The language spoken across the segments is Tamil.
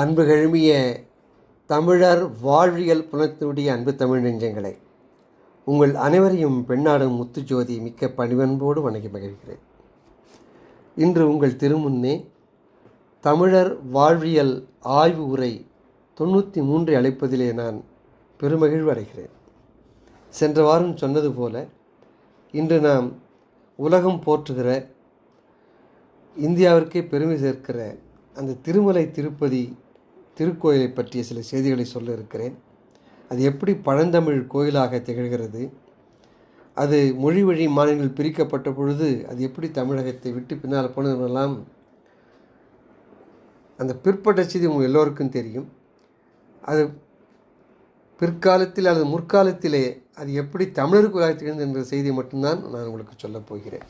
அன்பு கழுமிய தமிழர் வாழ்வியல் புலத்தினுடைய அன்பு தமிழ் நெஞ்சங்களை உங்கள் அனைவரையும் பெண்ணாடும் முத்துஜோதி மிக்க பணிவன்போடு வணங்கி மகிழ்கிறேன். இன்று உங்கள் திருமுன்னே தமிழர் வாழ்வியல் ஆய்வு உரை தொண்ணூற்றி மூன்றை அழைப்பதிலே நான் பெருமகிழ்வு அடைகிறேன். சென்ற வாரம் சொன்னது போல இன்று நாம் உலகம் போற்றுகிற இந்தியாவிற்கே பெருமை சேர்க்கிற அந்த திருமலை திருப்பதி திருக்கோயிலை பற்றிய சில செய்திகளை சொல்ல இருக்கிறேன். அது எப்படி பழந்தமிழ் கோயிலாக திகழ்கிறது? அது மொழி வழி மாநிலங்கள் பிரிக்கப்பட்ட பொழுது அது எப்படி தமிழகத்தை விட்டு பின்னால் போனதெல்லாம் அந்த பிற்பட்ட செய்தி உங்கள் எல்லோருக்கும் தெரியும். அது பிற்காலத்தில் அல்லது முற்காலத்திலே அது எப்படி தமிழருக்குள்ளாக திகழ்ந்தது என்ற செய்தி மட்டும்தான் நான் உங்களுக்கு சொல்லப் போகிறேன்.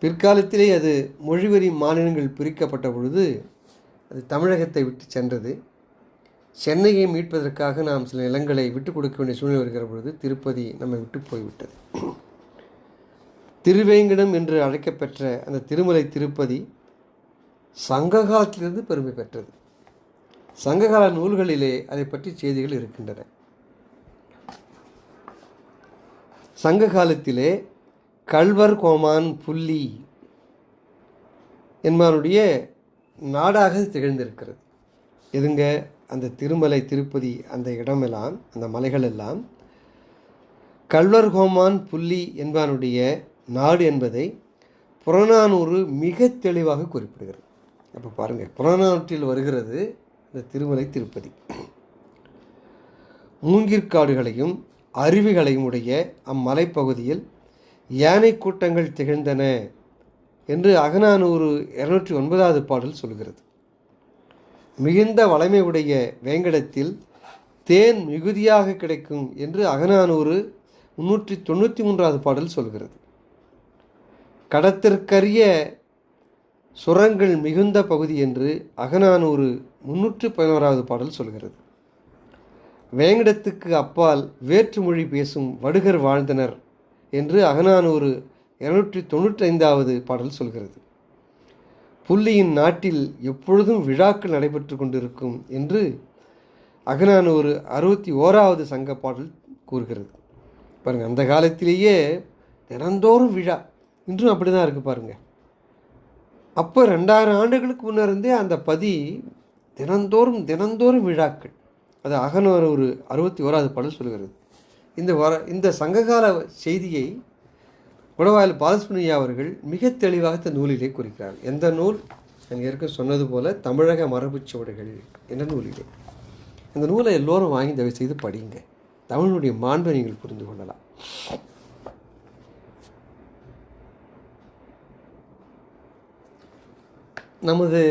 பிற்காலத்திலே அது மொழிவரி மாநிலங்கள் பிரிக்கப்பட்ட பொழுது அது தமிழகத்தை விட்டு சென்றது. சென்னையை மீட்பதற்காக நாம் சில நிலங்களை விட்டு கொடுக்க வேண்டிய சூழ்நிலை வருகிற பொழுது திருப்பதி நம்மை விட்டு போய்விட்டது. திருவேங்கடம் என்று அழைக்கப்பெற்ற அந்த திருமலை திருப்பதி சங்க காலத்திலிருந்து பெருமை பெற்றது. சங்ககால நூல்களிலே அதை பற்றி செய்திகள் இருக்கின்றன. சங்க காலத்திலே கல்வர் கோமான் புள்ளி என்பவனுடைய நாடாக திகழ்ந்திருக்கிறது. எதுங்க? அந்த திருமலை திருப்பதி அந்த இடமெல்லாம் அந்த மலைகள் எல்லாம் கல்வர் புள்ளி என்பானுடைய நாடு என்பதை புறநானூறு மிக தெளிவாக குறிப்பிடுகிறது. அப்போ பாருங்கள் புறநானூற்றில் வருகிறது இந்த திருமலை திருப்பதி. மூங்கிற்காடுகளையும் அருவிகளையும் உடைய அம்மலைப்பகுதியில் யானை கூட்டங்கள் திகழ்ந்தன. என்று அகநானூறு இருநூற்றி ஒன்பதாவது பாடல் சொல்கிறது. மிகுந்த வளமை உடைய வேங்கடத்தில் தேன் மிகுதியாக கிடைக்கும் என்று அகநானூறு முன்னூற்றி தொண்ணூற்றி மூன்றாவது பாடல் சொல்கிறது. கடத்திற்கரிய சுரங்கள் மிகுந்த பகுதி என்று அகநானூறு முன்னூற்று பதினோராவது பாடல் சொல்கிறது. வேங்கடத்துக்கு அப்பால் வேற்றுமொழி பேசும் வடுகர் வாழ்ந்தனர் என்று அகநானூறு இருநூற்றி தொண்ணூற்றி ஐந்தாவது பாடல் சொல்கிறது. புள்ளியின் நாட்டில் எப்பொழுதும் விழாக்கள் நடைபெற்று கொண்டிருக்கும் என்று அகநானூறு அறுபத்தி ஓராவது சங்க பாடல் கூறுகிறது. பாருங்கள் அந்த காலத்திலேயே தினந்தோறும் விழா. இன்றும் அப்படி தான் இருக்குது பாருங்கள் அப்போ ரெண்டாயிரம் ஆண்டுகளுக்கு முன்னிருந்தே அந்த பதி தினந்தோறும் தினந்தோறும் விழாக்கள். அது அகநானூறு ஒரு அறுபத்தி ஓராவது பாடல் சொல்கிறது. இந்த வர இந்த சங்ககால செய்தியை குடவாயில் பாலசுப்ரமணியா அவர்கள் மிக தெளிவாக இந்த நூலிலே குறிக்கிறார். எந்த நூல்? நான் ஏற்கனவே சொன்னது போல தமிழக மரபுச் சுவடுகள் என்ற நூலிலே. இந்த நூலை எல்லோரும் வாங்கி தயவு செய்து படியுங்க. தமிழுடைய மாண்பை நீங்கள் புரிந்து கொள்ளலாம். நமது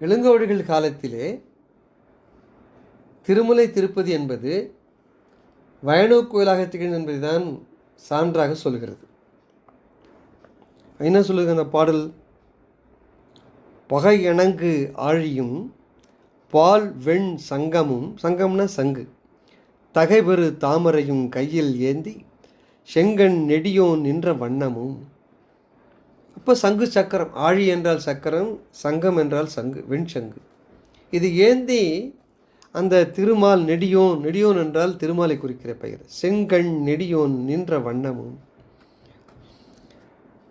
இளங்கோடிகள் காலத்திலே திருமலை திருப்பதி என்பது வயனூர் கோயிலாக திகழ்ந்து என்பதுதான் சான்றாக சொல்கிறது. என்ன சொல்லுது அந்த பாடல்? பகை இணங்கு ஆழியும் பால் வெண் சங்கமும் சங்கம்னா சங்கு தகைபெரு தாமரையும் கையில் ஏந்தி செங்கண் நெடியோன் நின்ற வண்ணமும். அப்போ சங்கு சக்கரம் ஆழி என்றால் சக்கரம் சங்கம் என்றால் சங்கு வெண் சங்கு. இது ஏந்தி அந்த திருமால் நெடியோன் நெடியோன் என்றால் திருமாலை குறிக்கிற பெயர். செங்கண் நெடியோன் நின்ற வண்ணமும்.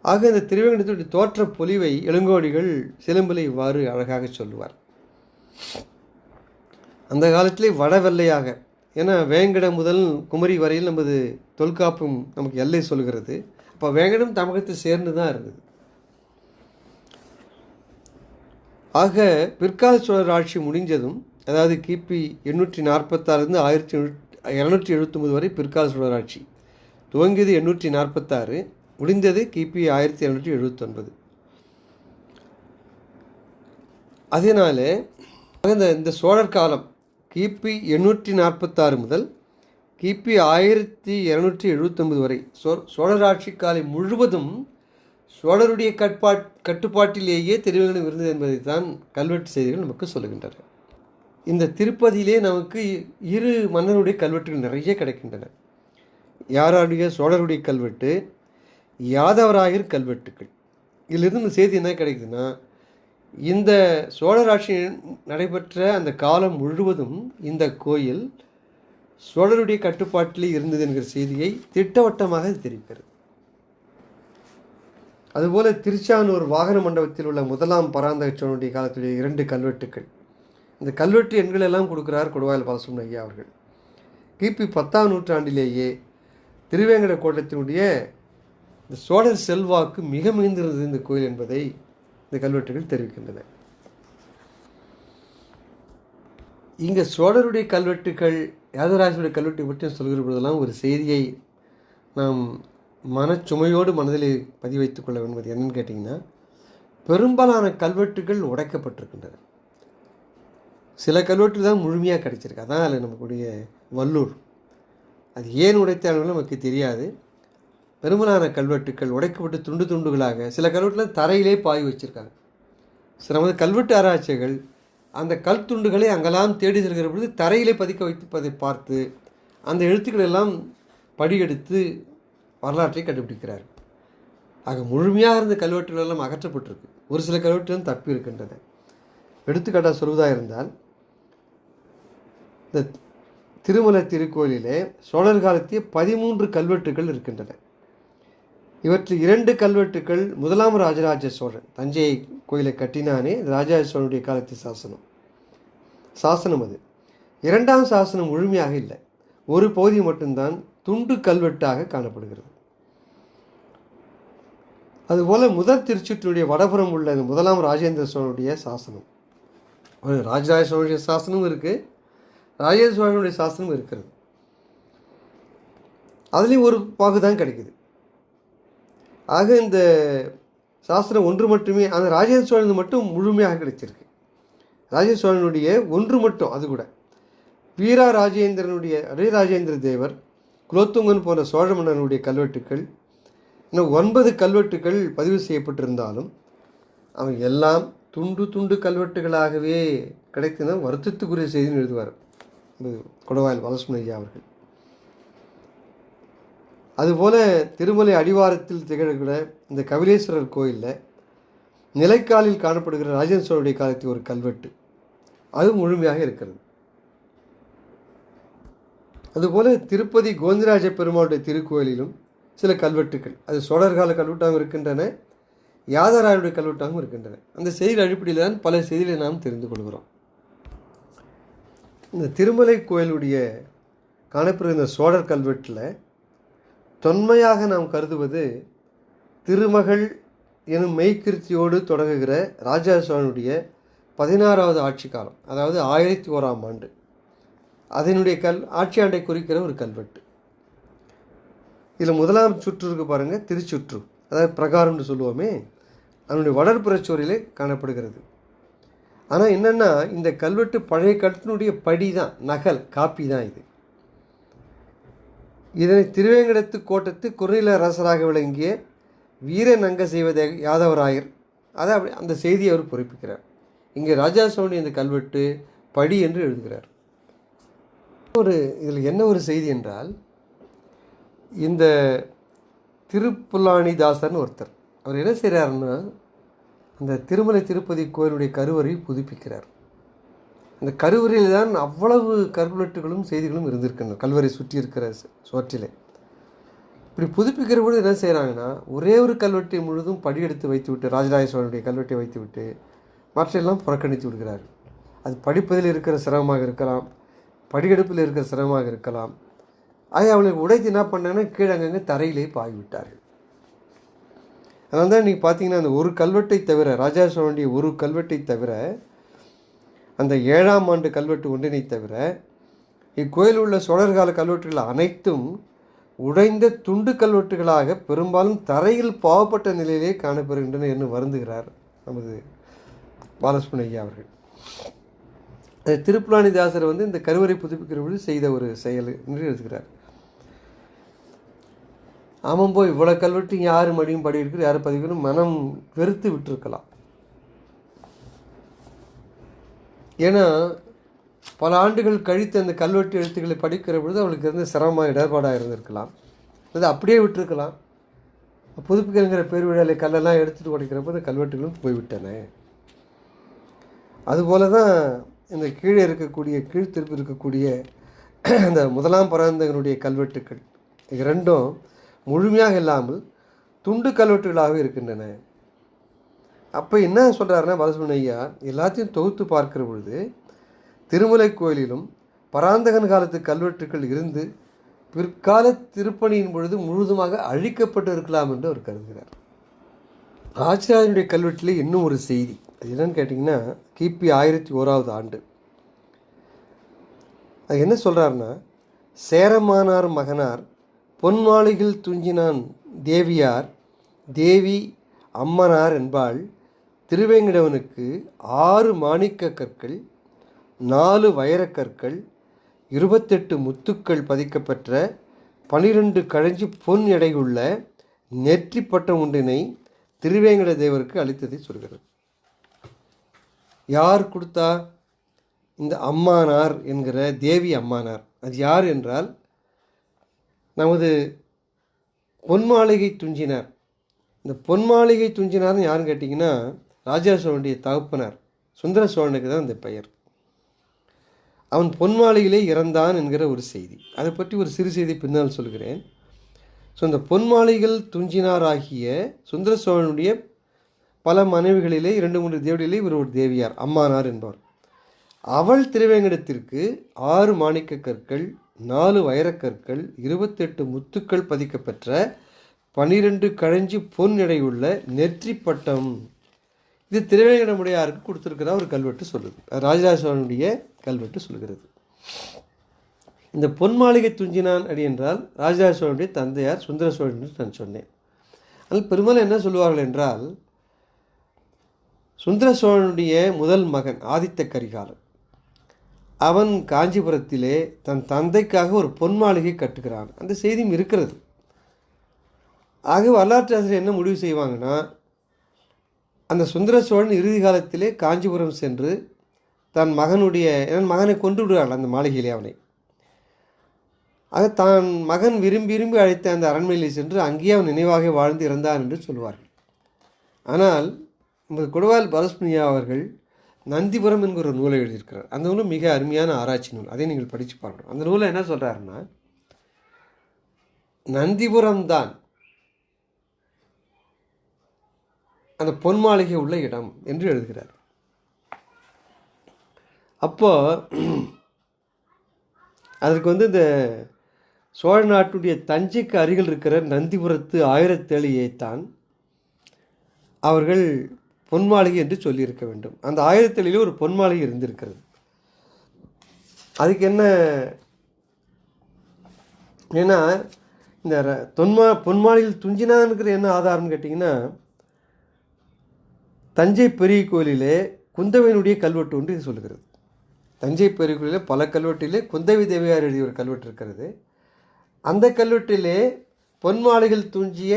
ஆக இந்த திருவேங்கடத்துடைய தோற்ற பொலிவை இளங்கோடிகள் சிலம்பில் இவ்வாறு அழகாக சொல்லுவார். அந்த காலத்திலே வடவெல்லையாக ஏன்னா வேங்கடம் முதல் குமரி வரையில் நமது தொல்காப்பும் நமக்கு எல்லை சொல்கிறது. அப்போ வேங்கடம் தமிழகத்தை சேர்ந்து தான் இருந்தது ஆக பிற்கால சோழர் ஆட்சி முடிஞ்சதும் அதாவது கிபி எண்ணூற்றி நாற்பத்தாறுலேருந்து ஆயிரத்தி இரநூற்றி எழுபத்தொம்பது வரை பிற்கால சோழர் ஆட்சி. துவங்கியது எண்ணூற்றி நாற்பத்தாறு முடிந்தது கிபி ஆயிரத்தி எழுநூற்றி எழுபத்தொன்பது அதனால இந்த இந்த சோழர் காலம் கிபி எண்ணூற்றி நாற்பத்தாறு முதல் கிபி ஆயிரத்தி இரநூற்றி எழுபத்தொன்பது வரை சோ சோழர் ஆட்சி காலை முழுவதும் சோழருடைய கட்பாட் கட்டுப்பாட்டிலேயே திருவேங்கடம் இருந்தது என்பதை தான் கல்வெட்டு செய்திகள் நமக்கு சொல்லுகின்றன. இந்த திருப்பதியிலே நமக்கு இரு மன்னருடைய கல்வெட்டுகள் நிறைய கிடைக்கின்றன. யாருடைய சோழருடைய கல்வெட்டு யாதவராயர் கல்வெட்டுக்கள். இதிலிருந்து செய்தி என்ன கிடைக்குதுன்னா இந்த சோழராட்சி நடைபெற்ற அந்த காலம் முழுவதும் இந்த கோயில் சோழருடைய கட்டுப்பாட்டில் இருந்தது என்கிற செய்தியை திட்டவட்டமாக தெரிவிக்கிறது. அதுபோல திருச்சானூர் வாகன மண்டபத்தில் உள்ள முதலாம் பராந்தக சோழனுடைய காலத்துடைய இரண்டு கல்வெட்டுக்கள். இந்த கல்வெட்டு எண்கள் எல்லாம் கொடுக்கிறார் கொடுவாயில் பாலசுமன் ஐயா அவர்கள். கிபி பத்தாம் நூற்றாண்டிலேயே திருவேங்கட கோட்டத்தினுடைய இந்த சோழர் செல்வாக்கு மிக மிகுந்திருந்தது இந்த கோயில் என்பதை இந்த கல்வெட்டுகள் தெரிவிக்கின்றன. இங்கே சோழருடைய கல்வெட்டுகள் யாதராஜனுடைய கல்வெட்டு பற்றி சொல்கிற பொழுதெல்லாம் ஒரு செய்தியை நாம் மனச்சுமையோடு மனதில் பதிவு வைத்துக் கொள்ள வேண்டுவது என்னன்னு கேட்டிங்கன்னா பெரும்பாலான கல்வெட்டுகள் உடைக்கப்பட்டிருக்கின்றன. சில கல்வெட்டு தான் முழுமையாக கிடைச்சிருக்கு. அதான் அதில் நம்மக்கூடிய வல்லூர். அது ஏன் உடைத்தாலும் நமக்கு தெரியாது. பெரும்பாலான கல்வெட்டுக்கள் உடைக்கப்பட்டு துண்டு துண்டுகளாக சில கல்வெட்டுலாம் தரையிலே பாய் வச்சுருக்காங்க. சில நமது கல்வெட்டு ஆராய்ச்சிகள் அந்த கல் துண்டுகளை அங்கெல்லாம் தேடி செல்கிற பொழுது தரையிலே பதிக்க வைப்பதை பார்த்து அந்த எழுத்துக்கள் எல்லாம் படியெடுத்து வரலாற்றை கண்டுபிடிக்கிறார். ஆக முழுமையாக இருந்த கல்வெட்டுகள் எல்லாம் அகற்றப்பட்டிருக்கு. ஒரு சில கல்வெட்டுகளும் தப்பி இருக்கின்றன. எடுத்துக்காட்டாக சொல்வதாக இருந்தால் இந்த திருமலை திருக்கோயிலே சோழர் காலத்திய பதிமூன்று கல்வெட்டுகள் இருக்கின்றன. இவற்றில் இரண்டு கல்வெட்டுக்கள் முதலாம் ராஜராஜ சோழன். தஞ்சை கோயிலை கட்டினானே இது ராஜராஜ சோழனுடைய காலத்து சாசனம். சாசனம் அது. இரண்டாம் சாசனம் முழுமையாக இல்லை. ஒரு பகுதி மட்டும்தான் துண்டு கல்வெட்டாக காணப்படுகிறது. அதுபோல முதல் திருச்சுற்றினுடைய வடபுறம் உள்ள முதலாம் ராஜேந்திர சோழனுடைய சாசனம். ஒரு ராஜராஜ சோழனுடைய சாசனமும் இருக்குது ராஜேந்திர சோழனுடைய சாசனமும் இருக்கிறது. அதுலேயும் ஒரு பாகு தான் கிடைக்குது. ஆக இந்த சாஸ்திரம் ஒன்று மட்டுமே அந்த ராஜேந்திர சோழன் மட்டும் முழுமையாக கிடைச்சிருக்கு. ராஜேந்திர சோழனுடைய ஒன்று மட்டும் அது கூட. வீரா ராஜேந்திரனுடைய ராஜேந்திர தேவர் குலோத்துங்கன் போன்ற சோழ மன்னனுடைய கல்வெட்டுக்கள் இன்னும் ஒன்பது கல்வெட்டுக்கள் பதிவு செய்யப்பட்டிருந்தாலும் அவை எல்லாம் துண்டு துண்டு கல்வெட்டுகளாகவே கிடைத்தன வருத்தத்துக்குரிய செய்தின்னு எழுதுவார். கொடவாயில் வலசுமன் அவர்கள். அதுபோல் திருமலை அடிவாரத்தில் திகழ்கிற இந்த கபிலேஸ்வரர் கோயிலில் நிலைக்காலில் காணப்படுகிற ராஜேந்திர சோழனுடைய காலத்தில் ஒரு கல்வெட்டு. அது முழுமையாக இருக்கிறது. அதுபோல் திருப்பதி கோவிந்தராஜ பெருமாளுடைய திருக்கோயிலிலும் சில கல்வெட்டுக்கள். அது சோழர் கால கல்வெட்டாகவும் இருக்கின்றன யாதராயனுடைய கல்வெட்டாகவும் இருக்கின்றன. அந்த செய்தி அடிப்படையில் தான் பல செய்திகளை நாம் தெரிந்து கொள்கிறோம். இந்த திருமலை கோயிலுடைய காணப்படுகிற இந்த சோழர் கல்வெட்டில் தொன்மையாக நாம் கருதுவது திருமகள் எனும் மெய்கிருத்தியோடு தொடங்குகிற ராஜா சோழனுடைய பதினாறாவது ஆட்சி காலம் அதாவது ஆயிரத்தி ஓராம் ஆண்டு. அதனுடைய கல் ஆட்சி ஆண்டை குறிக்கிற ஒரு கல்வெட்டு. இதில் முதலாம் சுற்று இருக்கு பாருங்கள் திருச்சுற்று. அதாவது பிரகாரம்னு சொல்லுவோமே அதனுடைய வளர்ப்புறச்சோரிலே காணப்படுகிறது. ஆனால் என்னென்னா இந்த கல்வெட்டு பழைய கட்டினுடைய படி தான் நகல் காப்பி தான் இது. இதனை திருவேங்கடத்து கோட்டத்து குறுநில அரசராக விளங்கிய வீரநங்க யாதவராயர். அதை அப்படி அந்த செய்தியை அவர் பொறிப்பிக்கிறார். இங்கே ராஜா சோழி இந்த கல்வெட்டு படி என்று எழுதுகிறார். ஒரு இதில் என்ன ஒரு செய்தி என்றால் இந்த திருப்புல்லாணிதாசர்னு ஒருத்தர் அவர் என்ன செய்கிறாருன்னா அந்த திருமலை திருப்பதி கோயிலுடைய கருவறை புதுப்பிக்கிறார். இந்த கருவறையில் தான் அவ்வளவு கல்வெட்டுகளும் செய்திகளும் இருந்திருக்கின்றன. கல்வரை சுற்றி இருக்கிற சுவற்றிலே. இப்படி புதுப்பிக்கிற பொழுது என்ன செய்கிறாங்கன்னா ஒரே ஒரு கல்வெட்டை முழுதும் படியெடுத்து வைத்து விட்டு ராஜராஜ சோழனுடைய கல்வெட்டை வைத்துவிட்டு மற்றையெல்லாம் புறக்கணித்து விடுகிறார் அது படிப்பதில் இருக்கிற சிரமமாக இருக்கலாம் படியெடுப்பில் இருக்கிற சிரமமாக இருக்கலாம். அதை அவளுக்கு உடைத்து என்ன பண்ணாங்கன்னா கீழங்கங்க தரையிலே பாய் விட்டார்கள் அதனால தான் நீங்கள் பார்த்தீங்கன்னா அந்த ஒரு கல்வெட்டை தவிர ராஜா சோழனுடைய ஒரு கல்வெட்டை தவிர அந்த ஏழாம் ஆண்டு கல்வெட்டு ஒன்றினை தவிர இக்கோயில் உள்ள சோழர்கால கல்வெட்டுகள் அனைத்தும் உடைந்த துண்டு கல்வெட்டுகளாக பெரும்பாலும் தரையில் பாவப்பட்ட நிலையிலே காணப்பெறுகின்றன என்று வருந்துகிறார் நமது பாலசுமன் அவர்கள். திருப்புலானிதாசர் வந்து இந்த கருவறை புதுப்பிக்கிற பொழுது செய்த ஒரு செயல் என்று எழுதுகிறார். ஆமாம் போய் இவ்வளோ கல்வெட்டு யார் மடியும் படி இருக்குது யார் பதிவுன்னு மனம் வெறுத்து விட்டுருக்கலாம். ஏன்னா பல ஆண்டுகள் கழித்து அந்த கல்வெட்டு எழுத்துக்களை படிக்கிற பொழுது அவளுக்கு இருந்த சிரமமாக இடர்பாடாக இருந்திருக்கலாம். அது அப்படியே விட்டுருக்கலாம். புதுப்பிக்கிறங்கிற பேர் விழாவில் கல்லெல்லாம் எடுத்துகிட்டு உடைக்கிறப்ப அந்த கல்வெட்டுகளும் போய்விட்டன. அதுபோல தான் இந்த கீழே இருக்கக்கூடிய கீழ்த்திருப்பு இருக்கக்கூடிய அந்த முதலாம் பராந்தகனுடைய கல்வெட்டுக்கள். இரண்டும் முழுமையாக இல்லாமல் துண்டு கல்வெட்டுகளாக இருக்கின்றன. அப்போ என்ன சொல்கிறாருன்னா பாலசுமன் ஐயா எல்லாத்தையும் தொகுத்து பார்க்கிற பொழுது திருமலை கோயிலிலும் பராந்தகன் காலத்து கல்வெட்டுக்கள் இருந்து பிற்கால திருப்பணியின் பொழுது முழுதுமாக அழிக்கப்பட்டு இருக்கலாம் என்று அவர் கருதுகிறார். ஆச்சாரியனுடைய கல்வெட்டில் இன்னும் ஒரு செய்தி. அது என்னன்னு கேட்டிங்கன்னா கிபி ஆயிரத்தி ஓராவது ஆண்டு. அது என்ன சொல்கிறாருன்னா சேரமானார் மகனார் பொன்மாளிகள் துஞ்சினான் தேவியார் தேவி அம்மனார் என்பாள் திருவேங்கடவனுக்கு ஆறு மாணிக்க கற்கள் நாலு வைரக்கற்கள் இருபத்தெட்டு முத்துக்கள் பதிக்கப்பெற்ற பனிரெண்டு கழஞ்சி பொன் எடையுள்ள நெற்றி பட்டம் ஒன்றினை திருவேங்கட தேவருக்கு அளித்ததை சொல்கிறது. யார் கொடுத்தா? இந்த அம்மானார் என்கிற தேவி அம்மானார். அது யார் என்றால் நமது பொன்மாளிகை துஞ்சினார். இந்த பொன்மாளிகை துஞ்சினார்னு யாருன்னு கேட்டிங்கன்னா ராஜா சோழனுடைய தகப்பனார் சுந்தர சோழனுக்கு தான் அந்த பெயர். அவன் பொன்மாளிகையிலே இறந்தான் என்கிற ஒரு செய்தி. அதை பற்றி ஒரு சிறு செய்தி பின்னால் சொல்கிறேன். ஸோ இந்த பொன்மாளிகள் துஞ்சினாராகிய சுந்தர சோழனுடைய பல மனைவிகளிலே இரண்டு மூன்று தேவிகளிலே இவர் ஒரு தேவியார் அம்மானார் என்பவர் அவள் திருவேங்கடத்திற்கு ஆறு மாணிக்க கற்கள் நாலு வைரக்கற்கள் இருபத்தெட்டு முத்துக்கள் பதிக்கப்பெற்ற பனிரெண்டு கழஞ்சி பொன் எடையுள்ள நெற்றி பட்டம் இது திருவேங்கடமுடையாருக்கு கொடுத்துருக்கிற ஒரு கல்வெட்டு சொல்லுது. ராஜராஜ சோழனுடைய கல்வெட்டு சொல்கிறது. இந்த பொன் மாளிகை துஞ்சினான் அடி என்றால் ராஜராஜ சோழனுடைய தந்தையார் சுந்தர சோழன் என்று நான் சொன்னேன். அதில் பெரும்பாலும் என்ன சொல்லுவார்கள் என்றால் சுந்தர சோழனுடைய முதல் மகன் ஆதித்த கரிகாலன் அவன் காஞ்சிபுரத்திலே தன் தந்தைக்காக ஒரு பொன் மாளிகை கட்டுகிறான். அந்த செய்தியும் இருக்கிறது. ஆக வரலாற்று ஆசிரியர் என்ன முடிவு செய்வாங்கன்னா அந்த சுந்தர சோழன் இறுதி காலத்திலே காஞ்சிபுரம் சென்று தன் மகனுடைய என் மகனை கொண்டு விடுவாள் அந்த மாளிகையிலே அவனை. ஆக தான் மகன் விரும்பி விரும்பி அழைத்த அந்த அரண்மனையில் சென்று அங்கேயே அவன் நினைவாக வாழ்ந்து இறந்தான் என்று சொல்வார்கள். ஆனால் நமது குடவால் பரஸ்மியா அவர்கள் நந்திபுரம் என்கிற ஒரு நூலை எழுதியிருக்கிறார். அந்த நூலும் மிக அருமையான ஆராய்ச்சி நூல். அதை நீங்கள் படித்து பார்க்கணும். அந்த நூலை என்ன சொல்கிறாருன்னா நந்திபுரம் தான் அந்த பொன் மாளிகை உள்ள இடம் என்று எழுதுகிறார். அப்போ அதற்கு வந்து இந்த சோழ நாட்டுடைய தஞ்சைக்கு அருகில் இருக்கிற நந்திபுரத்து ஆயிரத்தேழியைத்தான் அவர்கள் பொன்மாளிகை என்று சொல்லியிருக்க வேண்டும். அந்த ஆயிரத்தேழிலே ஒரு பொன்மாளிகை இருந்திருக்கிறது. அதுக்கு என்ன ஏன்னா இந்த தொன்மா தொன்மா பொன்மாளிகையில் துஞ்சினாங்கிற என்ன ஆதாரம்னு கேட்டிங்கன்னா தஞ்சை பெரிய கோயிலிலே குந்தவையினுடைய கல்வெட்டு ஒன்று இது சொல்கிறது தஞ்சை பெரிய கோயிலில் பல கல்வெட்டிலே குந்தவை தேவியார் எழுதிய ஒரு கல்வெட்டு இருக்கிறது. அந்த கல்வெட்டிலே பொன்மாளிகள் துஞ்சிய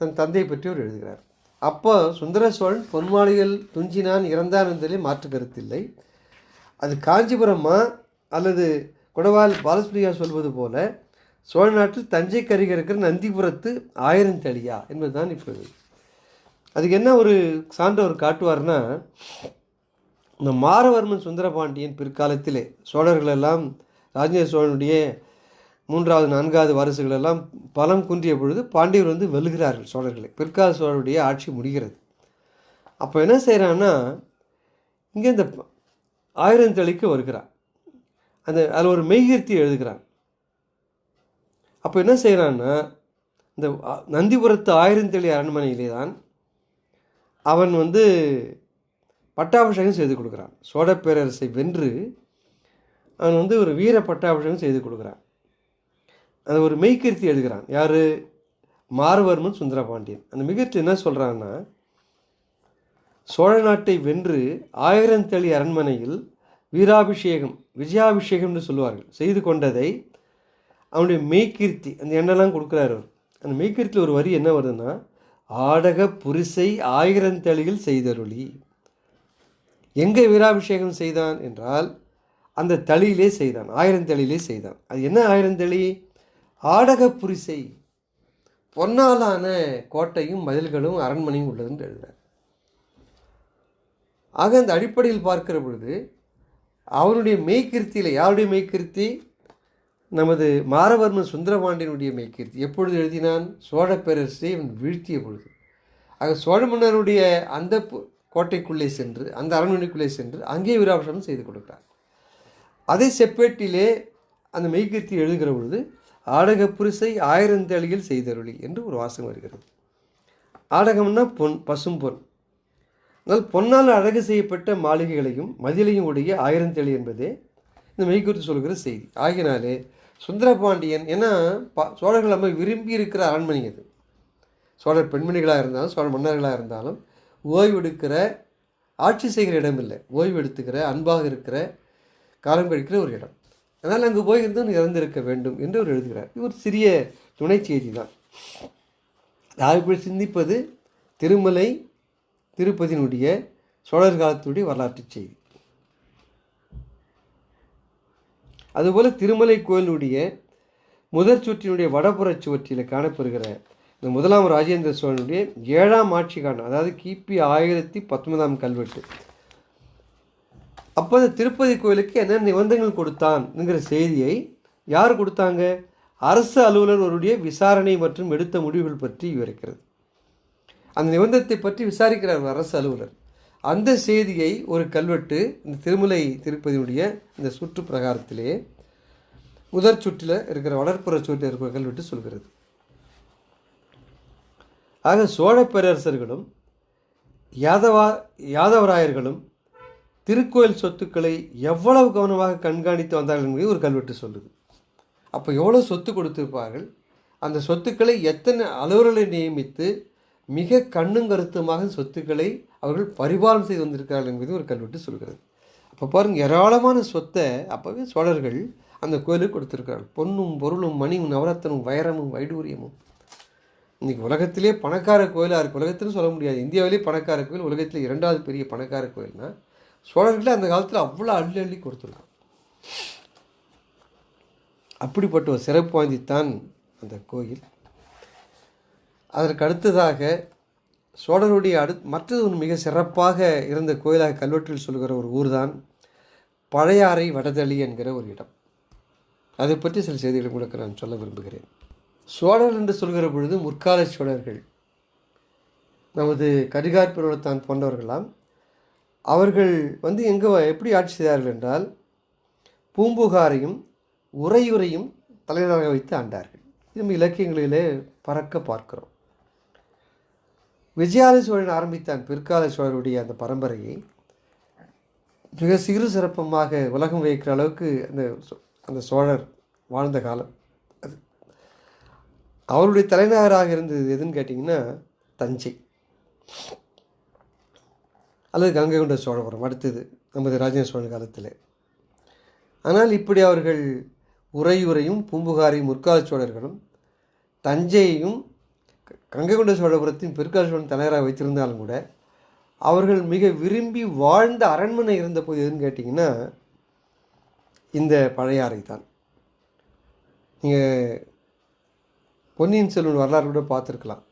தன் தந்தையை பற்றி அவர் எழுதுகிறார். அப்போ சுந்தர சோழன் பொன்மாளிகள் துஞ்சினான் இறந்தான் என்பதிலே மாற்று கருத்தில்லை அது காஞ்சிபுரமா அல்லது குடவால் பாலசுப்ரியா சொல்வது போல சோழ நாட்டில் தஞ்சை கருகே இருக்கிற நந்திபுரத்து ஆயிரம் தளியா என்பதுதான் இப்போது அதுக்கு என்ன ஒரு சான்றவர் காட்டுவார்னா இந்த மாரவர்மன் சுந்தரபாண்டியன் பிற்காலத்திலே சோழர்கள் எல்லாம் ராஜேந்திர சோழனுடைய மூன்றாவது நான்காவது வாரிசுகள் எல்லாம் பலம் குன்றிய பொழுது பாண்டியர் வந்து வெல்கிறார்கள் சோழர்களை. பிற்கால சோழருடைய ஆட்சி முடிகிறது. அப்போ என்ன செய்கிறான்னா இங்கே இந்த ஆயிரம் வருகிறான் அந்த அதில் ஒரு மெய்கீர்த்தி எழுதுகிறான் அப்போ என்ன செய்கிறான்னா இந்த நந்திபுரத்து ஆயிரந்தளி அரண்மனையிலே தான் அவன் வந்து பட்டாபிஷேகம் செய்து கொடுக்குறான். சோழ பேரரசை வென்று அவன் வந்து ஒரு வீர பட்டாபிஷேகம் செய்து கொடுக்குறான். அது ஒரு மெய்கீர்த்தி எழுதுகிறான் யார்? மார்வர்மன் சுந்தரபாண்டியன். அந்த மெய்கீர்த்தி என்ன சொல்கிறான்னா சோழ நாட்டை வென்று ஆயிரந்தளி அரண்மனையில் வீராபிஷேகம் விஜயாபிஷேகம்னு சொல்லுவார்கள். செய்து கொண்டதை அவனுடைய மெய்கீர்த்தி அந்த எண்ணெல்லாம் கொடுக்குறாரு அவர். அந்த மெய்கீர்த்தியில் ஒரு வரி என்ன வருதுன்னா ஆடக புரிசை ஆயிரந்தளியில் செய்தருளி. எங்கே வீராபிஷேகம் செய்தான் என்றால் அந்த தளியிலே செய்தான் ஆயிரந்தளியிலே செய்தான். அது என்ன ஆயிரந்தளி ஆடக புரிசை. பொன்னாலான கோட்டையும் மதில்களும் அரண்மனையும் உள்ளதுன்னு எழுதுறார் ஆக அந்த அடிப்படையில் பார்க்கிற பொழுது அவருடைய மெய்கிருத்தியில் யாருடைய மெய்கிருத்தி? நமது மாரவர்மன் சுந்தரபாண்டியனுடைய மெய்கிருத்தி. எப்பொழுது எழுதினான்? சோழ பேரரசை இவன் வீழ்த்திய பொழுது. ஆக சோழ மன்னருடைய அந்த கோட்டைக்குள்ளே சென்று அந்த அரண்மனைக்குள்ளே சென்று அங்கே வீராபிஷேகம் செய்து கொடுக்கிறார். அதே செப்பேட்டிலே அந்த மெய்கீர்த்தி எழுதுகிற பொழுது ஆடகப்புரிசை புரிசை ஆயிரந்தளியில் செய்தருளி என்று ஒரு வாசகம் வருகிறது. ஆடகம்னா பொன் பசும் பொன். ஆனால் பொன்னால் அழகு செய்யப்பட்ட மாளிகைகளையும் மதிலையும் உடைய ஆயிரந்தளி என்பதே இந்த மெய்கூர்த்தி சொல்கிற செய்தி. ஆகினாலே சுந்தரபாண்டியன் ஏன்னா பா- சோழர்கள் நம்ம விரும்பி இருக்கிற அரண்மனை அது. சோழர் பெண்மணிகளாக இருந்தாலும் சோழ மன்னர்களாக இருந்தாலும் ஓய்வெடுக்கிற ஆட்சி செய்கிற இடம் இல்லை. ஓய்வெடுத்துக்கிற அன்பாக இருக்கிற காலம் கழிக்கிற ஒரு இடம். அதனால் அங்கு இருந்து இறந்திருக்க வேண்டும் என்று அவர் எழுதுகிறார். இது ஒரு சிறிய துணை செய்தி தான். யாருப்படி சிந்திப்பது? திருமலை திருப்பதியினுடைய சோழர் காலத்துடைய வரலாற்று செய்தி. அதுபோல் திருமலை கோயிலுடைய முதற் சுற்றினுடைய வடபுறச் சுவற்றில் காணப்பெறுகிற இந்த முதலாம் ராஜேந்திர சோழனுடைய ஏழாம் ஆட்சி காலம் அதாவது கிபி ஆயிரத்தி பத்தொன்பதாம் கல்வெட்டு. அப்போ அந்த திருப்பதி கோயிலுக்கு என்ன நிபந்தனைகள் கொடுத்தான்ங்கிற செய்தியை யார் கொடுத்தாங்க? அரசு அலுவலர் விசாரணை மற்றும் எடுத்த முடிவுகள் பற்றி விவரிக்கிறது. அந்த நிபந்தனத்தை பற்றி விசாரிக்கிறார் அரசு அலுவலர். அந்த செய்தியை ஒரு கல்வெட்டு இந்த திருமலை திருப்பதியுடைய இந்த சுற்று பிரகாரத்திலே முதற் சுற்றில் இருக்கிற வளர்ப்புற சுற்றில் இருக்கிற கல்வெட்டு சொல்கிறது. ஆக சோழ பேரரசர்களும் யாதவா யாதவராயர்களும் திருக்கோயில் சொத்துக்களை எவ்வளவு கவனமாக கண்காணித்து வந்தார்கள் என்பதை ஒரு கல்வெட்டு சொல்லுது. அப்போ எவ்வளோ சொத்து கொடுத்திருப்பார்கள்? அந்த சொத்துக்களை எத்தனை அலுவலர்களை நியமித்து மிக கண்ணும் கருத்துமாக சொத்துக்களை அவர்கள் பரிபாலனை செய்து வந்திருக்கிறார்கள் என்பதை ஒரு கல்வெட்டு சொல்கிறது. அப்போ பாருங்கள் ஏராளமான சொத்தை அப்போவே சோழர்கள் அந்த கோயிலுக்கு கொடுத்துருக்கிறார்கள். பொன்னும் பொருளும் மணியும் நவரத்தனும் வைரமும் வைடூரியமும். இன்றைக்கி உலகத்திலே பணக்கார கோயிலாக இருக்குது உலகத்திலும் சொல்ல முடியாது. இந்தியாவிலே பணக்கார கோயில் உலகத்தில் இரண்டாவது பெரிய பணக்கார கோயில்னா சோழர்களே அந்த காலத்தில் அவ்வளோ அள்ளி அள்ளி கொடுத்துருக்காங்க. அப்படிப்பட்ட ஒரு சிறப்பு வாய்ந்தித்தான் அந்த கோயில். அதற்கு அடுத்ததாக சோழருடைய அடு மற்றது ஒரு மிக சிறப்பாக இருந்த கோயிலாக கல்வெட்டில் சொல்கிற ஒரு ஊர்தான் பழையாறை வடதளி என்கிற ஒரு இடம். அதை பற்றி சில செய்திகளை உங்களுக்கு நான் சொல்ல விரும்புகிறேன். சோழர் என்று சொல்கிற பொழுது முற்கால சோழர்கள் நமது கரிகாற்பருவத்தான் போன்றவர்களாம் அவர்கள் வந்து எங்கே எப்படி ஆட்சி செய்தார்கள் என்றால் பூம்புகாரையும் உறையுறையும் தலைவராக வைத்து ஆண்டார்கள். இது நம்ம இலக்கியங்களிலே பறக்க பார்க்கிறோம். விஜயாலய சோழன் ஆரம்பித்தான் பிற்கால சோழருடைய அந்த பரம்பரையை. மிக சிறு சிறப்பமாக உலகம் வைக்கிற அளவுக்கு அந்த அந்த சோழர் வாழ்ந்த காலம் அது. அவருடைய தலைநகராக இருந்தது எதுன்னு கேட்டிங்கன்னா தஞ்சை. அல்லது கங்கை கொண்ட சோழபுரம் அடுத்தது நமது ராஜேந்திர சோழன் காலத்தில். ஆனால் இப்படி அவர்கள் உறையுறையும் பூம்புகாரையும் முற்கால சோழர்களும் தஞ்சையையும் கங்கைகொண்ட கங்கை கொண்ட சோழபுரத்தின் பிற்கால சோழன் தலைவராக வைத்திருந்தாலும் கூட அவர்கள் மிக விரும்பி வாழ்ந்த அரண்மனை இருந்தபோது எதுன்னு கேட்டிங்கன்னா இந்த பழையாறை தான். நீங்கள் பொன்னியின் செல்வன் வரலாறு கூட பார்த்துருக்கலாம்.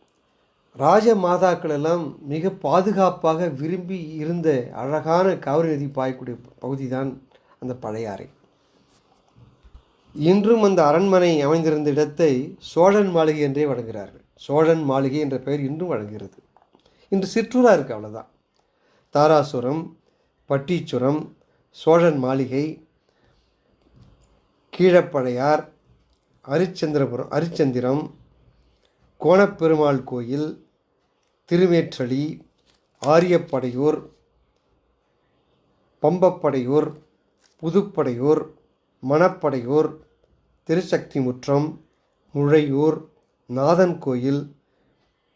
ராஜ மாதாக்கள் எல்லாம் மிக பாதுகாப்பாக விரும்பி இருந்த அழகான காவிரி நதி பாயக்கூடிய பகுதி தான் அந்த பழையாறை இன்றும் அந்த அரண்மனை அமைந்திருந்த இடத்தை சோழன் மாளிகை என்றே வழங்குகிறார்கள் சோழன் மாளிகை என்ற பெயர் இன்றும் வழங்குகிறது. இன்று சிற்றூராக இருக்குது அவ்வளோதான் தாராசுரம் பட்டீச்சுரம் சோழன் மாளிகை கீழப்பழையார் அரிச்சந்திரபுரம் அரிச்சந்திரம் கோணப்பெருமாள் கோயில் திருமேற்றளி ஆரியப்படையூர் பம்பப்படையூர் புதுப்படையூர் மணப்படையூர் திருச்சக்திமுற்றம் முழையூர் நாதன் கோயில்.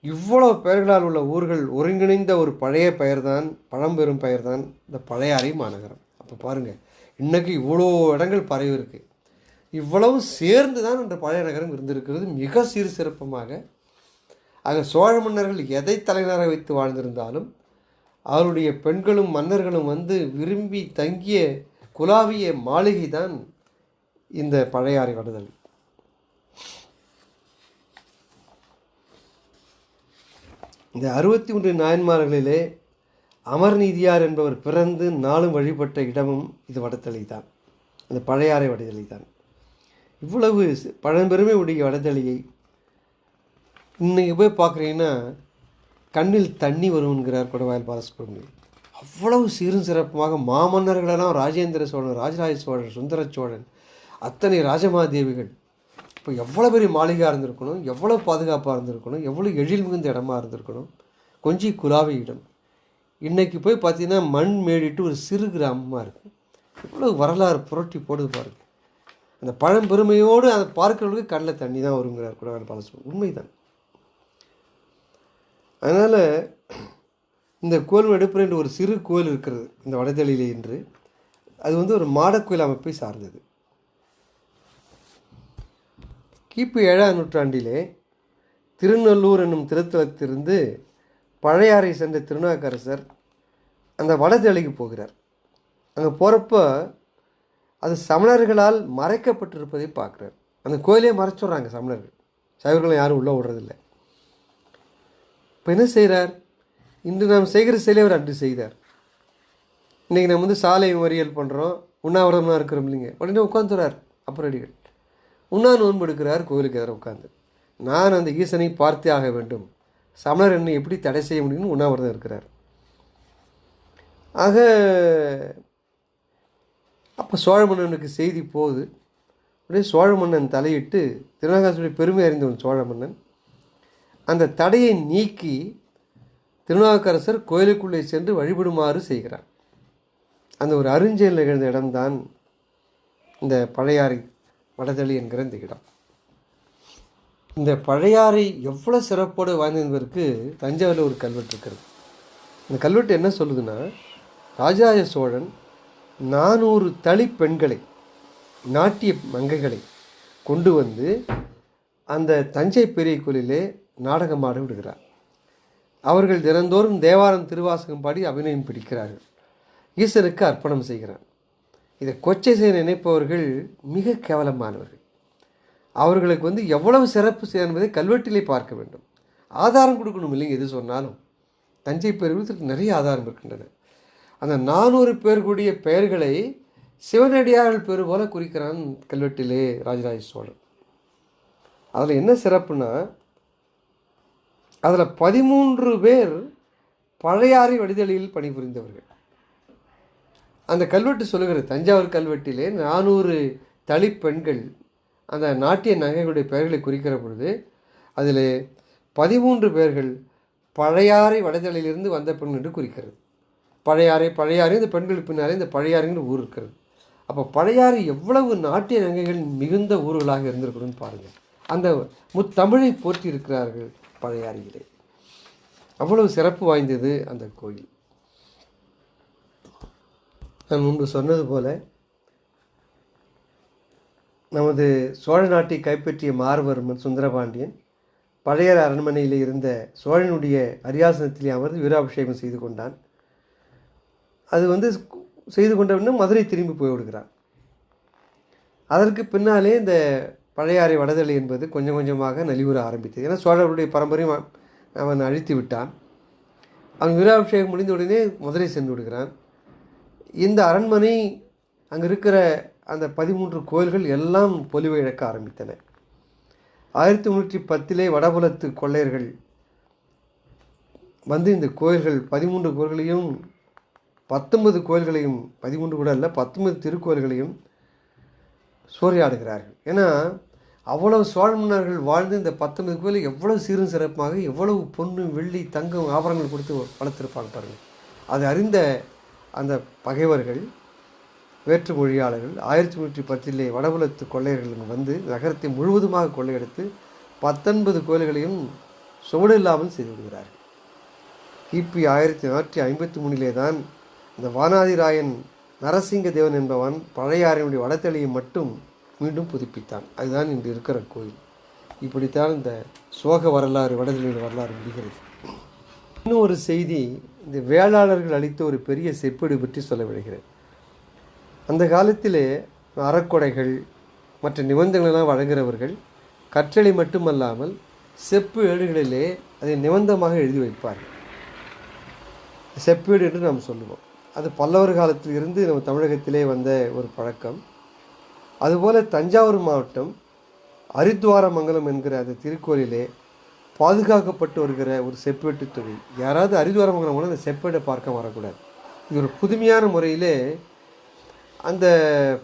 இவ்வளோ பெயர்களால் உள்ள ஊர்கள் ஒருங்கிணைந்த ஒரு பழைய பெயர்தான் பழம்பெரும் பெயர்தான் இந்த பழையாறை மாநகரம் அப்போ பாருங்கள் இன்றைக்கு இவ்வளோ இடங்கள் பரவி இருக்குது இவ்வளவு சேர்ந்து தான் இந்த பழைய நகரம் இருந்திருக்கிறது. மிக சீர் சிறப்பமாக. ஆக சோழ மன்னர்கள் எதை தலைநகராக வைத்து வாழ்ந்திருந்தாலும் அவருடைய பெண்களும் மன்னர்களும் வந்து விரும்பி தங்கிய குலாவிய மாளிகை தான் இந்த பழையாறை வடுதல் இந்த அறுபத்தி ஒன்று நாயன்மார்களிலே அமர்நீதியார் என்பவர் பிறந்து நாளும் வழிபட்ட இடமும் இது வடத்தளி தான் அந்த பழையாறை வடதளி தான் இவ்வளவு பழம்பெருமை உடைய வடதளியை இன்றைக்கு போய் பார்க்குறீங்கன்னா கண்ணில் தண்ணி வரும்ங்கிறார் கொடுவாயில் பாலசுப்ரமணியம் அவ்வளவு சீரும் சிறப்புமாக மாமன்னர்களெல்லாம் ராஜேந்திர சோழன் ராஜராஜ சோழன் சுந்தர சோழன் அத்தனை ராஜமாதேவிகள் இப்போ எவ்வளோ பெரிய மாளிகையாக இருந்திருக்கணும் எவ்வளோ பாதுகாப்பாக இருந்திருக்கணும் எவ்வளோ எழில் மிகுந்த இடமா இருந்திருக்கணும்? கொஞ்சி குலாவி இடம் இன்றைக்கி போய் பார்த்தீங்கன்னா மண் மேடிட்டு ஒரு சிறு கிராமமாக இருக்கும் எவ்வளோ வரலாறு புரட்டி போடுது பாருங்கள் அந்த பழம்பெருமையோடு அதை பார்க்குறவங்களுக்கு கண்ணில் தண்ணி தான் வருங்கிறார் குடவாள் பாலசுப்ரமணியம். உண்மைதான். அதனால் இந்த கோயில் எடுப்புற ஒரு சிறு கோயில் இருக்கிறது இந்த வடதளியில் என்று அது வந்து ஒரு மாடக்கோயில் அமைப்பை சார்ந்தது. கிபி ஏழாம் நூற்றாண்டிலே திருநல்லூர் என்னும் திருத்தலத்திலிருந்து பழையாறை சென்ற திருநாக்கரசர் அந்த வடதளிக்கு போகிறார். அங்கே போகிறப்ப அது சமணர்களால் மறைக்கப்பட்டிருப்பதை பார்க்குறார். அந்த கோயிலே மறைச்சிடுறாங்க சமணர்கள். சைவர்களை யாரும் உள்ளே விடுறதில்லை. இப்போ என்ன செய்கிறார் இன்று நாம் செய்கிற செயலை அவர் அன்று செய்தார். இன்றைக்கி நம்ம வந்து சாலை மறியல் பண்ணுறோம் உண்ணாவிரதமாக இருக்கிறோம் இல்லைங்க. உடனே உட்காந்துறார் அப்புறடிகள் உண்ணா நோன்பு எடுக்கிறார் கோயிலுக்கு எதிர உட்காந்து நான் அந்த ஈசனை பார்த்தே ஆக வேண்டும். சமணர் என்னை எப்படி தடை செய்ய முடியும்னு உண்ணாவிரதம் இருக்கிறார். ஆக அப்போ சோழ மன்னனுக்கு செய்தி போகுது. உடனே சோழ மன்னன் தலையிட்டு திருநாகாசுடைய பெருமை அறிந்தவன் சோழ மன்னன் அந்த தடையை நீக்கி திருநாவுக்கரசர் கோயிலுக்குள்ளே சென்று வழிபடுமாறு செய்கிறார். அந்த ஒரு அருஞ்செயல் நிகழ்ந்த இடம்தான் இந்த பழையாறை வடதளி என்கிற இந்த இடம். இந்த பழையாறை எவ்வளோ சிறப்போடு வாய்ந்த என்பதற்கு தஞ்சாவூரில் ஒரு கல்வெட்டு இருக்கிறது. இந்த கல்வெட்டு என்ன சொல்லுதுன்னா ராஜராஜ சோழன் நானூறு தளி பெண்களை நாட்டிய மங்கைகளை கொண்டு வந்து அந்த தஞ்சை பெரிய கோயிலே நாடகமாட விடுகிறார். அவர்கள் தினந்தோறும் தேவாரம் திருவாசகம் பாடி அபிநயம் பிடிக்கிறார்கள். ஈஸ்வருக்கு அர்ப்பணம் செய்கிறார். இதை கொச்சை செய்ய நினைப்பவர்கள் மிக கேவலமானவர்கள். அவர்களுக்கு வந்து எவ்வளவு சிறப்பு செய்ய என்பதை கல்வெட்டிலே பார்க்க வேண்டும். ஆதாரம் கொடுக்கணும் இல்லைங்க எது சொன்னாலும். தஞ்சை பெருவிற்கு நிறைய ஆதாரம் இருக்கின்றன. அந்த நானூறு பேர் கூடிய பெயர்களை சிவனடியார்கள் பேர் போல குறிக்கிறான் கல்வெட்டிலே ராஜராஜ சோழன். அதில் என்ன சிறப்புனா அதில் பதிமூன்று பேர் பழையாறை வடிதலில் பணிபுரிந்தவர்கள். அந்த கல்வெட்டு சொல்லுகிறது தஞ்சாவூர் கல்வெட்டிலே நானூறு தளிப்பெண்கள் அந்த நாட்டிய நகைகளுடைய பெயர்களை குறிக்கிற பொழுது அதில் பதிமூன்று பேர்கள் பழையாறை வடதலையிலிருந்து வந்த பெண் என்று குறிக்கிறது. பழையாறை பழையாறை இந்த பெண்களுக்கு பின்னாலே இந்த பழையாறுங்கிற ஊர் இருக்கிறது. அப்போ பழையாறு எவ்வளவு நாட்டிய நகைகள் மிகுந்த ஊர்களாக இருந்திருக்கணும்னு பாருங்கள். அந்த முத்தமிழை போற்றி இருக்கிறார்கள் பழையாறியிலே. அவ்வளவு சிறப்பு வாய்ந்தது அந்த கோயில். நான் முன்பு சொன்னது போல நமது சோழ நாட்டை கைப்பற்றிய மார்வர்மன் சுந்தரபாண்டியன் பழையர் அரண்மனையில் இருந்த சோழனுடைய அரியாசனத்திலே அமர்ந்து வீராபிஷேகம் செய்து கொண்டான். அது வந்து செய்து கொண்ட மதுரை திரும்பி போய் விடுகிறான். அதற்கு பின்னாலே இந்த பழையாறை வடதளி என்பது கொஞ்சம் கொஞ்சமாக நலிவுற ஆரம்பித்தது. ஏன்னா சோழர்களுடைய பரம்பரையும் அவன் அவன் அழித்து விட்டான். அவன் வீராபிஷேகம் முடிந்த உடனே மதுரை சென்று விடுகிறான். இந்த அரண்மனை அங்கே இருக்கிற அந்த பதிமூன்று கோயில்கள் எல்லாம் பொலிவை இழக்க ஆரம்பித்தன. ஆயிரத்தி முந்நூற்றி பத்திலே வடபுலத்து கொள்ளையர்கள் வந்து இந்த கோயில்கள் பதிமூன்று கோயில்களையும் பத்தொன்பது கோயில்களையும் பதிமூன்று கூட இல்லை பத்தொன்பது திருக்கோயில்களையும் சூறையாடுகிறார்கள். ஏன்னா அவ்வளவு சோழ மன்னர்கள் வாழ்ந்து இந்த பத்தொன்பது கோயில் எவ்வளவு சீரும் சிறப்பாக எவ்வளவு பொண்ணு வெள்ளி தங்கம் ஆபரணங்கள் கொடுத்து வளர்த்துருப்பாங்க பாருங்கள். அதை அறிந்த அந்த பகைவர்கள் வேற்று மொழியாளர்கள் ஆயிரத்தி முன்னூற்றி பத்திலே வடபுலத்து கொள்ளையர்கள் வந்து நகரத்தை முழுவதுமாக கொள்ளையடித்து பத்தொன்பது கோயில்களையும் சுவடு இல்லாமல் செய்து விடுகிறார்கள். கிபி ஆயிரத்தி நானூற்றி ஐம்பத்தி மூணிலே தான் இந்த வானாதிராயன் நரசிங்க தேவன் என்பவன் பழையாறையினுடைய வடத்தலையை மட்டும் மீண்டும் புதுப்பித்தான். அதுதான் இன்று இருக்கிற கோயில். இப்படித்தான் இந்த சோக வரலாறு வடதளியுடைய வரலாறு முடிகிறது. இன்னும் ஒரு செய்தி இந்த வேளாளர்கள் அளித்த ஒரு பெரிய செப்பேடு பற்றி சொல்ல விடுகிறேன் அந்த காலத்திலே அறக்கொடைகள் மற்ற நிபந்தனைகள்லாம் வழங்குகிறவர்கள் கற்றளை மட்டுமல்லாமல் செப்பு ஏடுகளிலே அதை நிபந்தமாக எழுதி வைப்பார்கள். செப்பேடு என்று நாம் சொல்லுவோம். அது பல்லவர் காலத்தில் இருந்து நம்ம தமிழகத்திலே வந்த ஒரு பழக்கம். அதுபோல் தஞ்சாவூர் மாவட்டம் அரித்வாரமங்கலம் என்கிற அந்த திருக்கோயிலே பாதுகாக்கப்பட்டு வருகிற ஒரு செப்பேட்டு தொழில். யாராவது அரித்வாரமங்கலம் கூட அந்த செப்பேட்டை பார்க்க வரக்கூடாது. இது ஒரு புதுமையான முறையிலே அந்த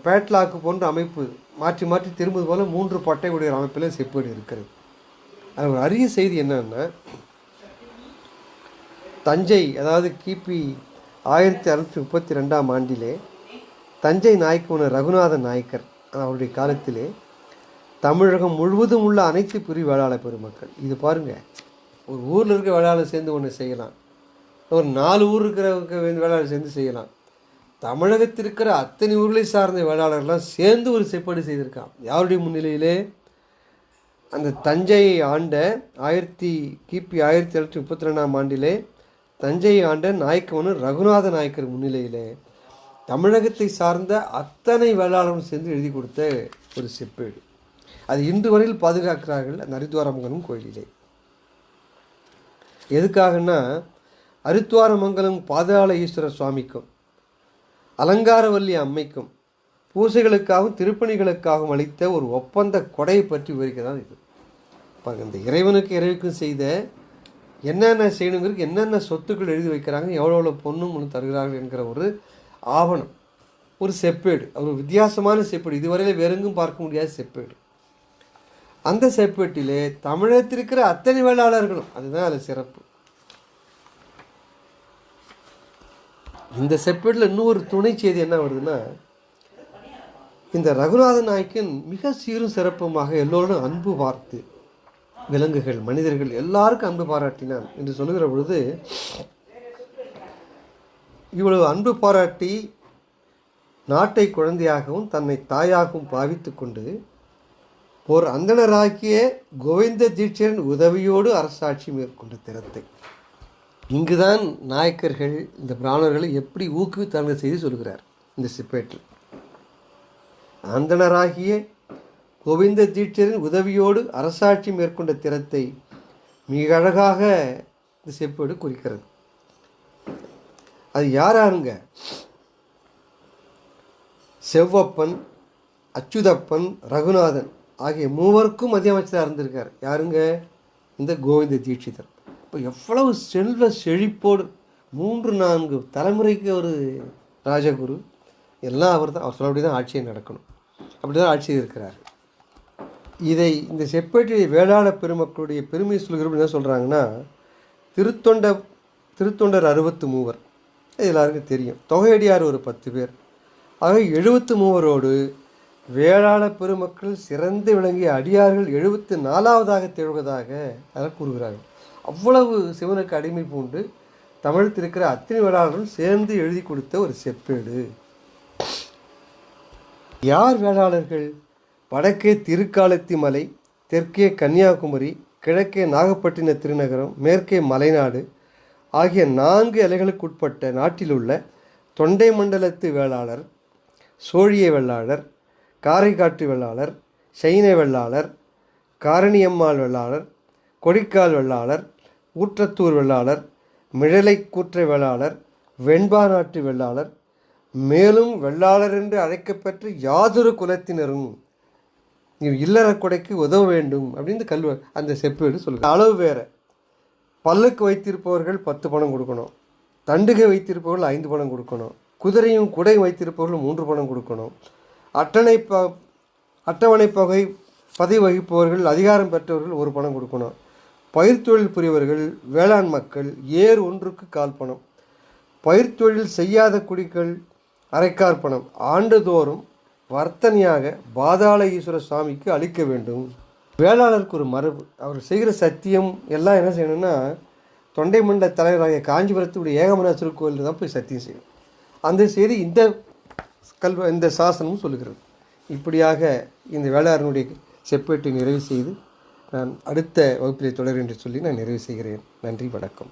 பேட்லாக்கு போன்ற அமைப்பு மாற்றி மாற்றி திரும்புவது போல மூன்று பட்டை உடைய அமைப்பில் செப்பேடு இருக்கிறது. அது ஒரு அரிய செய்தி என்னன்னா தஞ்சை அதாவது கிபி ஆயிரத்தி அறுநூற்றி முப்பத்தி ரெண்டாம் ஆண்டிலே தஞ்சை நாயக்கவன ரகுநாத நாயக்கர் அவருடைய காலத்திலே தமிழகம் முழுவதும் உள்ள அனைத்து பிரிவு வேளாளர் பெருமக்கள். இது பாருங்கள் ஒரு ஊரில் இருக்க வேளாளர் சேர்ந்து ஒன்று செய்யலாம். ஒரு நாலு ஊர் இருக்கிறவங்க வேளாளர் சேர்ந்து செய்யலாம். தமிழகத்தில் இருக்கிற அத்தனை ஊர்களை சார்ந்த வேளாளர்லாம் சேர்ந்து ஒரு செப்பேடு செய்திருக்கான் யாருடைய முன்னிலையிலே? அந்த தஞ்சையை ஆண்ட ஆயிரத்தி கிபி ஆயிரத்தி எழுநூற்றி முப்பத்தி ரெண்டாம் ஆண்டிலே தஞ்சையை ஆண்ட நாயக்கவனு ரகுநாத நாயக்கர் முன்னிலையிலே தமிழகத்தை சார்ந்த அத்தனை வேளாளரும் சேர்ந்து எழுதி கொடுத்த ஒரு செப்பேடு அது இன்று வரையில் பாதுகாக்கிறார்கள் அந்த ஹரித்வாரமங்கலம் கோயிலிலே. எதுக்காகன்னா அரித்வாரமங்கலம் பாதாள ஈஸ்வரர் சுவாமிக்கும் அலங்காரவல்லி அம்மைக்கும் பூசைகளுக்காகவும் திருப்பணிகளுக்காகவும் அளித்த ஒரு ஒப்பந்த கொடையை பற்றி விவரிக்கதான் இது. பாருங்க இந்த இறைவனுக்கு இறைவுக்கும் செய்த என்னென்ன செய்யணுங்கிறதுக்கு என்னென்ன சொத்துக்கள் எழுதி வைக்கிறாங்க எவ்வளோ எவ்வளோ பொண்ணும் ஒன்று தருகிறார்கள் என்கிற ஒரு ஆவணம் ஒரு செப்பேடு ஒரு வித்தியாசமான செப்பேடு. இதுவரையில் வேறெங்கும் பார்க்க முடியாத செப்பேடு. அந்த செப்பேட்டிலே தமிழகத்தில் இருக்கிற அத்தனை வேளாளர்களும் அதுதான் அதில் சிறப்பு. இந்த செப்பேட்டில் இன்னும் ஒரு துணை செய்தி என்ன வருதுன்னா இந்த ரகுநாத நாயக்கன் மிக சீரும் சிறப்புமாக எல்லோரும் அன்பு பார்த்து விலங்குகள் மனிதர்கள் எல்லாருக்கும் அன்பு பாராட்டினான் என்று சொல்லுகிற பொழுது இவ்வளவு அன்பு பாராட்டி நாட்டை குழந்தையாகவும் தன்னை தாயாகவும் பாவித்து கொண்டு ஓர் அந்தணராக்கிய கோவிந்த தீட்சரின் உதவியோடு அரசாட்சி மேற்கொண்ட திறத்தை. இங்குதான் நாயக்கர்கள் இந்த பிராமணர்களை எப்படி ஊக்குவித்தார்கள் செய்து சொல்கிறார் இந்த சிப்பேட்டில் அந்தணராகிய கோவிந்த தீட்சரின் உதவியோடு அரசாட்சி மேற்கொண்ட திறத்தை மிக அழகாக இந்த செப்பேடு குறிக்கிறது. அது யார் செவ்வப்பன் அச்சுதப்பன் ரகுநாதன். ஆகிய மூவருக்கும் மத்திய அமைச்சராக இருந்திருக்கார். யாருங்க? இந்த கோவிந்த தீட்சிதர். இப்போ எவ்வளவு செல்வ செழிப்போடு மூன்று நான்கு தலைமுறைக்கு ஒரு ராஜகுரு எல்லாம் அவர் தான் அவர் சொல்லபடி தான் ஆட்சியை நடக்கணும். அப்படி தான் ஆட்சியில் இருக்கிறார். இதை இந்த செப்பேட்டை வேளாண் பெருமக்களுடைய பெருமை சொல்கிறப்ப என்ன சொல்கிறாங்கன்னா திருத்தொண்ட திருத்தொண்டர் அறுபத்து மூவர். எல்லாருக்கும் தெரியும். தொகையடியார் ஒரு பத்து பேர். ஆக எழுபத்து மூவரோடு வேளாள பெருமக்கள் சிறந்து விளங்கிய அடியார்கள் எழுபத்து நாலாவதாக திகழ்வதாக அதை கூறுகிறார்கள். அவ்வளவு சிவனுக்கு அடிமை பூண்டு தமிழத்தில் இருக்கிற அத்தனை வேளாளர்களும் சேர்ந்து எழுதி கொடுத்த ஒரு செப்பேடு. யார் வேளாளர்கள்? வடக்கே திருக்காலத்தி மலை தெற்கே கன்னியாகுமரி கிழக்கே நாகப்பட்டின திருநகரம் மேற்கே மலைநாடு ஆகிய நான்கு எல்லைகளுக்குட்பட்ட நாட்டிலுள்ள தொண்டை மண்டலத்து வேளாளர் சோழிய வேளாளர் காரைக்காட்டு வெள்ளாளர் சைன வெள்ளாளர் காரணியம்மாள் வெள்ளாளர் கொடிக்கால் வெள்ளாளர் ஊற்றத்தூர் வெள்ளாளர் மிழலை கூற்றை வெள்ளாளர் வெண்பா நாட்டு வெள்ளாளர் மேலும் வெள்ளாளர் என்று அழைக்கப்பெற்ற யாதொரு குலத்தினரும் நீ இல்லற கொடைக்கு உதவ வேண்டும் அப்படின்னு கல்வ அந்த செப்பேடு சொல்லுங்க அளவு வேற. பல்லுக்கு வைத்திருப்பவர்கள் பத்து பணம் கொடுக்கணும். தண்டுகை வைத்திருப்பவர்கள் ஐந்து பணம் கொடுக்கணும். குதிரையும் குடை வைத்திருப்பவர்கள் மூன்று பணம் கொடுக்கணும். அட்டணை ப அட்டவணை தொகை பதவி வகிப்பவர்கள் அதிகாரம் பெற்றவர்கள் ஒரு பணம் கொடுக்கணும். பயிர் தொழில் புரியவர்கள் வேளாண் மக்கள் ஏர் ஒன்றுக்கு கால் பணம். பயிர் தொழில் செய்யாத குடிகள் அரைக்கார் பணம். ஆண்டுதோறும் வர்த்தனையாக பாதாள ஈஸ்வர சுவாமிக்கு அளிக்க வேண்டும். வேளாளருக்கு ஒரு மரபு. அவர் செய்கிற சத்தியம் எல்லாம் என்ன செய்யணும்னா தொண்டை மண்டல தலைவராகிய காஞ்சிபுரத்துடைய ஏகமனாசுரர் கோயிலில் தான் போய் சத்தியம் செய்யணும். அந்த செய்தி இந்த கல்வ இந்த சாசனமும் சொல்லுகிறது. இப்படியாக இந்த வேளாளனுடைய செப்பேட்டை நிறைவு செய்து நான் அடுத்த வகுப்பிலே தொடர் என்று சொல்லி நான் நிறைவு செய்கிறேன். நன்றி வணக்கம்.